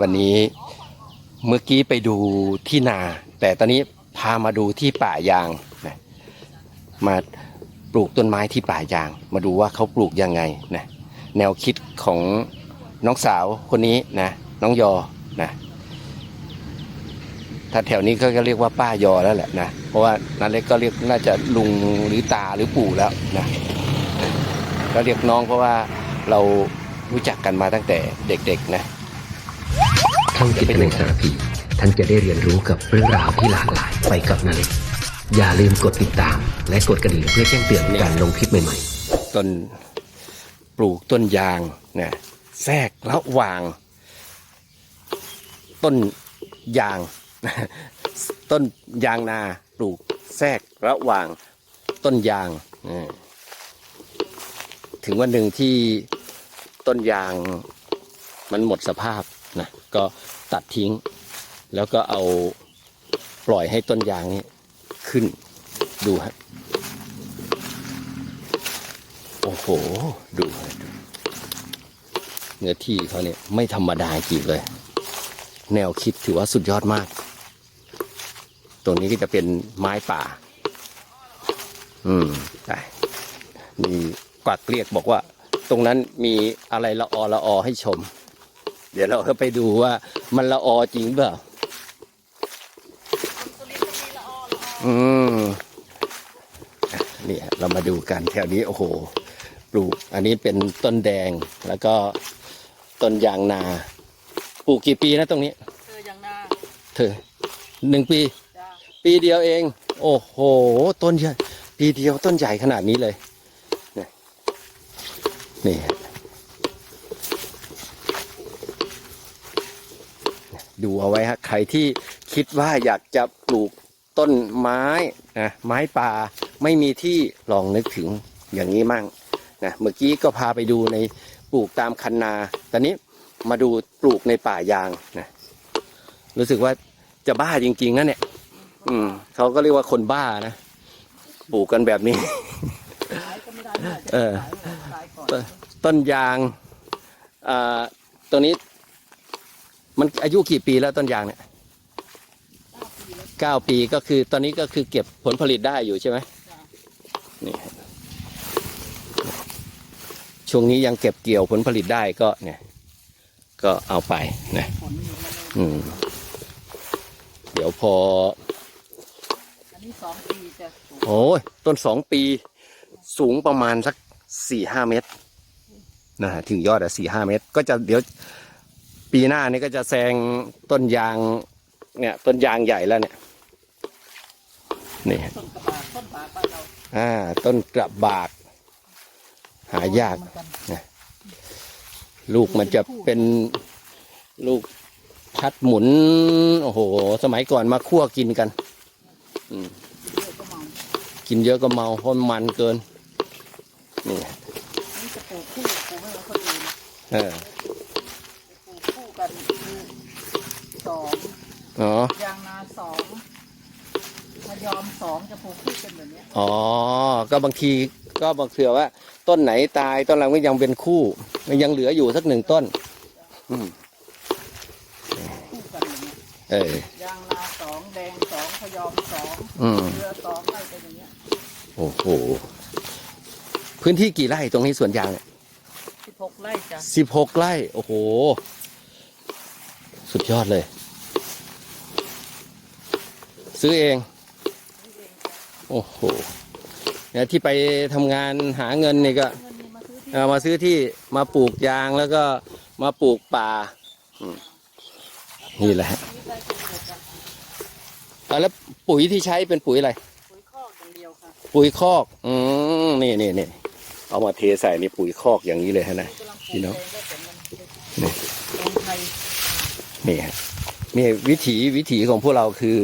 วันนี้เมื่อกี้ไปดูที่นา แต่ตอนนี้พามาดูที่ป่ายางนะมาปลูกต้นไม้ที่ป่ายาง มาดูว่าเขาปลูกยังไงนะแนวคิดของน้องสาวคนนี้นะน้องยอนะถ้าแถวนี้ก็เรียกว่าป้ายอแล้วแหละนะเพราะว่านาเล็กก็เรียกน่าจะลุงหรือตาหรือปู่แล้วนะก็เรียกน้องเพราะว่าเรารู้จักกันมาตั้งแต่เด็กๆนะ ท่องจิตในสารพีท่านจะได้เรียนรู้กับเรื่องราวที่หลากหลายไปกับนาเล็กอย่าลืมกดติดตาม และกดกระดิ่งเพื่อแจ้งเตือนการลงคลิปใหม่ๆ ต้นปลูกต้นยางนะแทรกระหว่าง ต้นยาง ต้นยางนาปลูกแทรกระหว่างต้นยางเออถึงวันหนึ่งที่ต้นยางมันหมดสภาพ นะก็ตัดทิ้ง แล้วก็เอาปล่อยให้ต้นยางนี้ขึ้นดูฮะโอ้โห ดูเนื้อที่เขาเนี่ยไม่ธรรมดาจริงเลย แนวคิดถือว่าสุดยอดมาก ตรงนี้ก็จะเป็นไม้ป่า อืมได้มีกวักเรียกบอกว่า ตรงนั้นมีอะไรละออละออให้ชม เดี๋ยวเราก็ไปดูว่ามันละออจริงเปล่า อืมนี่ฮะเรามาดูกันแถวนี้โอ้โห ปลูก อันนี้เป็นต้นแดงแล้วก็ต้นยางนา ปลูกกี่ปีนะตรงนี้ เธอยังหน้าเธอหนึ่งปีจ้าปีเดียวเอง โอ้โห ต้นใหญ่ปีเดียวต้นใหญ่ขนาดนี้เลย นี่นี่ฮะ ดูเอาไว้ฮะใครที่คิดว่าอยากจะปลูกต้นไม้นะไม้ป่าไม่มีที่ลองนึกถึงอย่างนี้มั่งนะเมื่อกี้ก็พาไปดูในปลูกตามคันนา ตอนนี้มาดูปลูกในป่ายางนะรู้สึกว่าจะบ้าจริงๆนะเนี่ยอืมเขาก็เรียกว่าคนบ้านะปลูกกันแบบนี้ เออ ต้นต้นยางอ่าตัวนี้ มันอายุกี่ปีแล้วต้นยางเนี่ยเก้าปีก็คือตอนนี้ก็คือเก็บผลผลิตได้อยู่ใช่ไหมนี่ฮะช่วงนี้ยังเก็บเกี่ยวผลผลิตได้ก็เนี่ย ก็เอาไปนะผลอยู่มาเลยอืมเดี๋ยวพออันนี้สองปีจะสูงโอ้ยต้นสองปีสูงประมาณสักสี่ห้าเมตรนะฮะถึงยอดอะสี่ห้าเมตร ก็จะเดี๋ยว ปีหน้านี่ก็จะแซงต้นยาง เนี่ย ต้นยางใหญ่แล้วเนี่ย นี่ต้นกระบาดต้นบาบ้านเราอ่า ต้นกระบาก หายากนกันลูกมันจะเป็นลูกพัดหมุน โอ้โห สมัยก่อนมาคั่วกินกันอืมเยอะก็เมากินเยอะก็เมาเพราะมันมันเกิน นี่นี่จะปลูกคู่ปลูกไม่เอนคนอื่นเออ กคู่กันคือสองอ๋อยางนาสองมายอมสองจะปลูกคู่กันแบบเนี้ยอ๋อ ก็บางทีก็บางเถื่อว่า ต้นไหนตายต้นหลังก็ยังเป็นคู่มันยังเหลืออยู่สักหนึ่งต้น อืมคู่กันแบบเนี้ยเออ ยางนาสองแดงสองพยอมสองอืม เรือสองไล่ไปอย่างเงี้ยโอ้โห พื้นที่กี่ไร่ตรงนี้สวนยางเนี่ยสิบหกไร่จ้ะสิบหกไร่ โอ้โห สุดยอดเลย ซื้อเอง โอ้โหเนี่ยที่ไปทำงานหาเงินนี่ก็เงินนี่มาซื้อที่เอามาซื้อที่มาปลูกยางแล้วก็มาปลูกป่าอืมนี่แหละฮะนี่ได้เป็นเกิดจากอะแล้วปุ๋ยที่ใช้เป็นปุ๋ยอะไร ปุ๋ยคอกอย่างเดียวค่ะปุ๋ยคอก อืมนี่นี่นี่เอามาเทใส่ในปุ๋ยคอกอย่างนี้เลยฮะนะกำลังปลูกพี่น้องเองก็แต่มันนี่ลงไทย นี่ฮะนี่วิถีวิถีของพวกเราคือ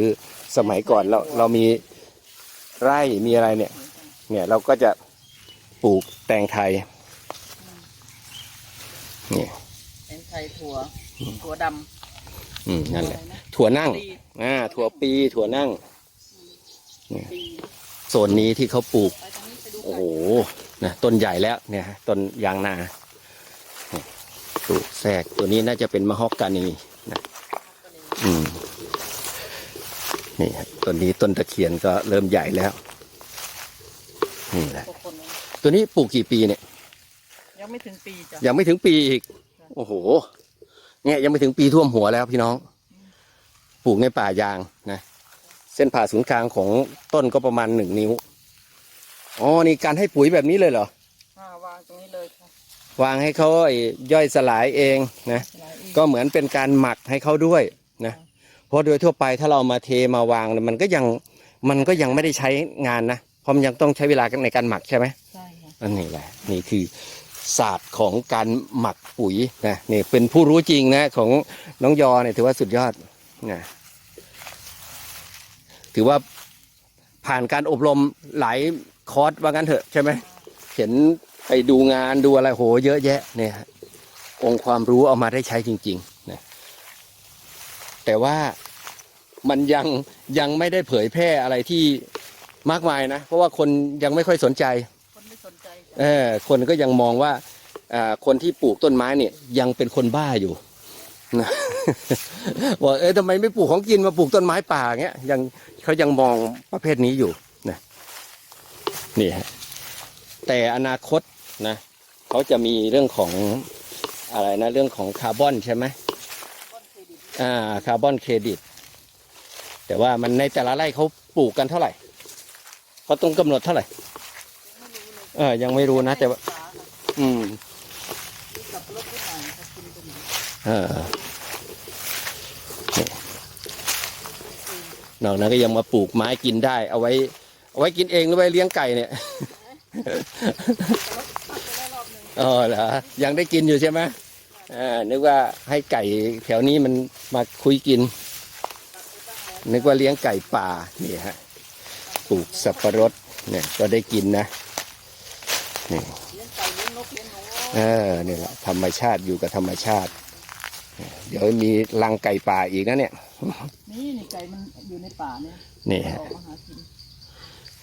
สมัยก่อนเราเรามีไร่มีอะไรเนี่ย เนี่ยเราก็จะปลูกแตงไทยนี่เป็นไทยถั่วถั่วดอืมำนั่นแหละอะไรนะถั่วนั่งปีอ่าถั่วปีถั่วนั่งปีโซนนี้ที่เขาปลูกไปทางนี้ไปดูโอ้กัโหนนะต้นใหญ่แล้วเนี่ยฮะต้นยางนาปลูกแทรกตัวนี้น่าจะเป็นมะฮอกกานีนะอืม นี่ฮะต้นนี้ต้นตะเคียนก็เริ่มใหญ่แล้ว นี่แหละพวกคนนั้นตัวนี้ปลูกกี่ปีเนี่ย ยังไม่ถึงปีจ้ะยังไม่ถึงปีอีก โอ้โห เนี่ยยังไม่ถึงปีท่วมหัวแล้วพี่น้อง ปลูกในป่ายางนะ เส้นผ่าศูนย์กลางของต้นก็ประมาณหนึ่งนิ้ว อ๋อ นี่การให้ปุ๋ยแบบนี้เลยเหรออ่าวางตรงนี้เลยค่ะ วางให้เขาไอ้ย่อยสลายเองนะหลายอีกก็เหมือนเป็นการหมักให้เขาด้วยนะเพ ราะโดยทั่วไปถ้าเรามาเทมาวางเนี่ยมันก็ยังมันก็ยังไม่ได้ใช้งานนะเพราะมันยังต้องใช้เวลาในการหมักใช่ไหมใช่ค่ะอันนี้แหละนี่คือศาสตร์ของการหมักปุ๋ยนะนี่เป็นผู้รู้จริงนะของน้องยอเนี่ยถือว่าสุดยอดนะถือว่าผ่านการอบรมหลายคอร์สว่างั้นเถอะใช่ไหมเห็นไปดูงานดูอะไรโห เยอะแยะเนี่ยฮะองค์ความรู้เอามาได้ใช้จริงๆนะแต่ว่า มันยังยังไม่ได้เผยแพร่อะไรที่มากมายนะ เพราะว่าคนยังไม่ค่อยสนใจ คนไม่สนใจจ้ะเออคนก็ยังมองว่าอ่าคนที่ปลูกต้นไม้เนี่ยยังเป็นคนบ้าอยู่นะบอกเออทำไมไม่ปลูกของกินมาปลูกต้นไม้ป่าเงี้ยยังเขายังมองประเภทนี้อยู่นะนี่ฮะแต่อนาคตนะเขาจะมีเรื่องของอะไรนะเรื่องของคาร์บอนใช่ไหมต้นเครดิตอ่าคาร์บอนเครดิต แต่ว่ามันในแต่ละไร่เขาปลูกกันเท่าไหร่เขาต้องกำหนดเท่าไหร่ เออ ยังไม่รู้นะ แต่ว่า อืมมีกับรถที่ไหนค่ะเออหนอกนั้นก็ยังมาปลูกไม้กินได้ เอาไว้ เอาไว้กินเองหรือไว้เลี้ยงไก่เนี่ยอ๋อเหรอยังได้กินอยู่ใช่ไหมอ่านึกว่าให้ไก่แถวนี้มันมาคุยกิน นึกว่าเลี้ยงไก่ป่านี่ฮะปลูกสับปะรดเนี่ยก็ได้กินนะนี่เลี้ยงไก่เลี้ยงนกเลี้ยงหนูเออนี่แหละธรรมชาติอยู่กับธรรมชาติ เดี๋ยวมีรังไก่ป่าอีกนะเนี่ยนี่นี่ไก่มันอยู่ในป่าเนี่ยนี่อฮะอกมาหากิน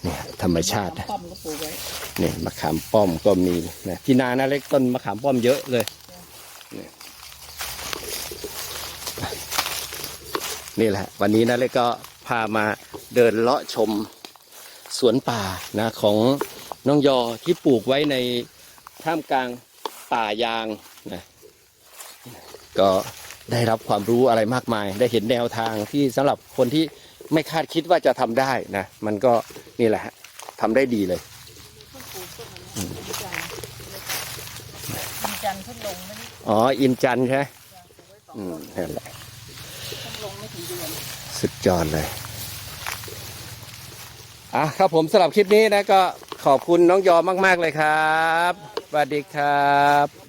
นี่ธรรมชาติป้อมก็ปลูกไว้นี่มะขามป้อมก็มีนะที่นานะเล็กต้นมะขามป้อมเยอะเลย นี่นี่แหละ วันนี้นะเล็กก็พามาเดินเลาะชมสวนป่านะของน้องยอที่ปลูกไว้ในท่ามกลางป่ายางนะก็ได้รับความรู้อะไรมากมาย ได้เห็นแนวทางที่สำหรับคนที่ไม่คาดคิดว่าจะทำได้นะมันก็นี่แหละฮะทำได้ดีเลยต้นปลูกต้นนั้นนะอินจันทร์อินจันทร์เพิ่งลงไม่ได้อ๋ออินจันทร์ใช่ไหมปลูกไว้สองอืมต้นนั่นแหละ สุดยอดเลย อะครับผมสำหรับคลิปนี้นะก็ขอบคุณน้องยอมาก ๆ เลยครับสวัสดีครับ